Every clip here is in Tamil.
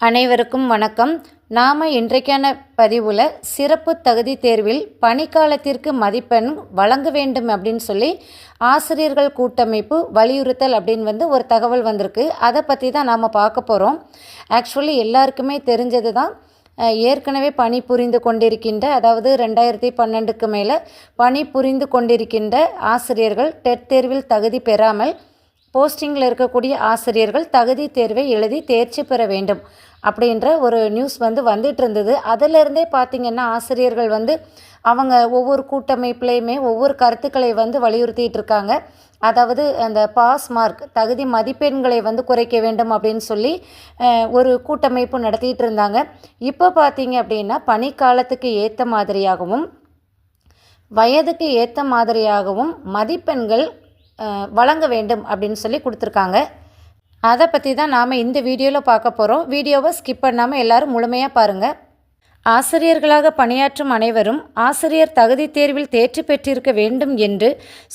அனைவருக்கும் வணக்கம். நாம் இன்றைக்கான பதிவில் சிறப்பு தகுதி தேர்வில் பணிக்காலத்திற்கு மதிப்பெண் வழங்க வேண்டும் அப்படின்னு சொல்லி ஆசிரியர்கள் கூட்டமைப்பு வலியுறுத்தல் அப்படின்னு வந்து ஒரு தகவல் வந்திருக்கு. அதை பற்றி தான் நாம் பார்க்க போகிறோம் ஆக்சுவலி எல்லாருக்குமே தெரிஞ்சது தான். ஏற்கனவே பணி புரிந்து கொண்டிருக்கின்ற அதாவது ரெண்டாயிரத்தி பன்னெண்டுக்கு மேலே பணி புரிந்து கொண்டிருக்கின்ற ஆசிரியர்கள் டெட் தேர்வில் தகுதி பெறாமல் போஸ்டிங்கில் இருக்கக்கூடிய ஆசிரியர்கள் தகுதி தேர்வை எழுதி தேர்ச்சி பெற வேண்டும் அப்படின்ற ஒரு நியூஸ் வந்து வந்துட்டு இருந்தது. அதிலிருந்தே பார்த்திங்கன்னா ஆசிரியர்கள் வந்து அவங்க ஒவ்வொரு கூட்டமைப்புலேயுமே ஒவ்வொரு கருத்துக்களை வந்து வலியுறுத்திட்டு இருக்காங்க. அதாவது அந்த பாஸ் மார்க் தகுதி மதிப்பெண்களை வந்து குறைக்க வேண்டும் அப்படின்னு சொல்லி ஒரு கூட்டமைப்பு நடத்திட்டு இருந்தாங்க. இப்போ பார்த்தீங்க அப்படின்னா பனிக்காலத்துக்கு ஏற்ற மாதிரியாகவும் வயதுக்கு ஏற்ற மாதிரியாகவும் மதிப்பெண்கள் வழங்க வேண்டும் அப்படின்னு சொல்லி கொடுத்துருக்காங்க. அதை பற்றி தான் நாம் இந்த வீடியோவில் பார்க்க போகிறோம் வீடியோவை ஸ்கிப் பண்ணாமல் எல்லாரும் முழுமையாக பாருங்கள் ஆசிரியர்களாக பணியாற்றும் அனைவரும் ஆசிரியர் தகுதி தேர்வில் தேர்ச்சி பெற்றிருக்க வேண்டும் என்று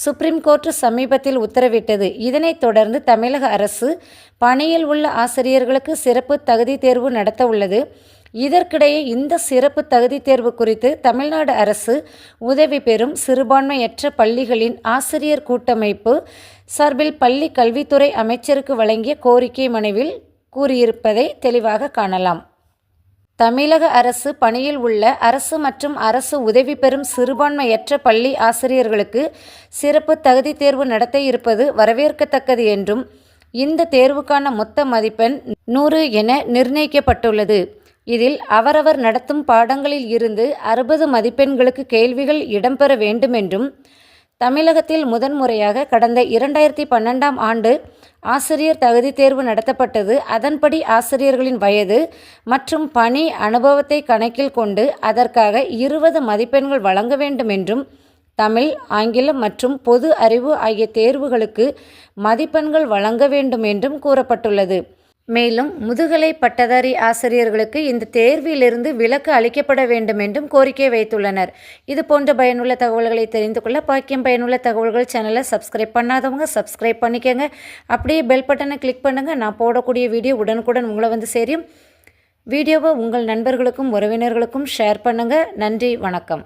சுப்ரீம் கோர்ட் சமீபத்தில் உத்தரவிட்டது. இதனைத் தொடர்ந்து தமிழக அரசு பணியில் உள்ள ஆசிரியர்களுக்கு சிறப்பு தகுதி தேர்வு நடத்த உள்ளது. இதற்கிடையே இந்த சிறப்பு தகுதி தேர்வு குறித்து தமிழ்நாடு அரசு உதவி பெறும் சிறுபான்மையற்ற பள்ளிகளின் ஆசிரியர் கூட்டமைப்பு சார்பில் பள்ளி கல்வித்துறை அமைச்சருக்கு வழங்கிய கோரிக்கை மனுவில் கூறியிருப்பதை தெளிவாக காணலாம். தமிழக அரசு பணியில் உள்ள அரசு மற்றும் அரசு உதவி பெறும் சிறுபான்மையற்ற பள்ளி ஆசிரியர்களுக்கு சிறப்பு தகுதி தேர்வு நடத்த இருப்பது வரவேற்கத்தக்கது என்றும் இந்த தேர்வுக்கான மொத்த மதிப்பெண் நூறு என நிர்ணயிக்கப்பட்டுள்ளது. இதில் அவரவர் நடத்தும் பாடங்களில் இருந்து அறுபது மதிப்பெண்களுக்கு கேள்விகள் இடம்பெற வேண்டுமென்றும் தமிழகத்தில் முதன்முறையாக கடந்த இரண்டாயிரத்தி பன்னெண்டாம் ஆண்டு ஆசிரியர் தகுதி தேர்வு நடத்தப்பட்டது. அதன்படி ஆசிரியர்களின் வயது மற்றும் பணி அனுபவத்தை கணக்கில் கொண்டு அதற்காக இருபது மதிப்பெண்கள் வழங்க வேண்டும் என்றும் தமிழ் ஆங்கிலம் மற்றும் பொது அறிவு ஆகிய தேர்வுகளுக்கு மதிப்பெண்கள் வழங்க வேண்டும் என்றும் கூறப்பட்டுள்ளது. மேலும் முதுகலை பட்டதாரி ஆசிரியர்களுக்கு இந்த தேர்விலிருந்து விலக்கு அளிக்கப்பட வேண்டும் என்றும் கோரிக்கை வைத்துள்ளனர். இது போன்ற பயனுள்ள தகவல்களை தெரிந்து கொள்ள பாக்கியம் பயனுள்ள தகவல்கள் சேனலை சப்ஸ்கிரைப் பண்ணாதவங்க சப்ஸ்கிரைப் பண்ணிக்கோங்க. அப்படியே பெல் பட்டனை கிளிக் பண்ணுங்கள் நான் போடக்கூடிய வீடியோ உடனுக்குடன் உங்களை வந்து சேரும். வீடியோவை உங்கள் நண்பர்களுக்கும் உறவினர்களுக்கும் ஷேர் பண்ணுங்கள் நன்றி வணக்கம்.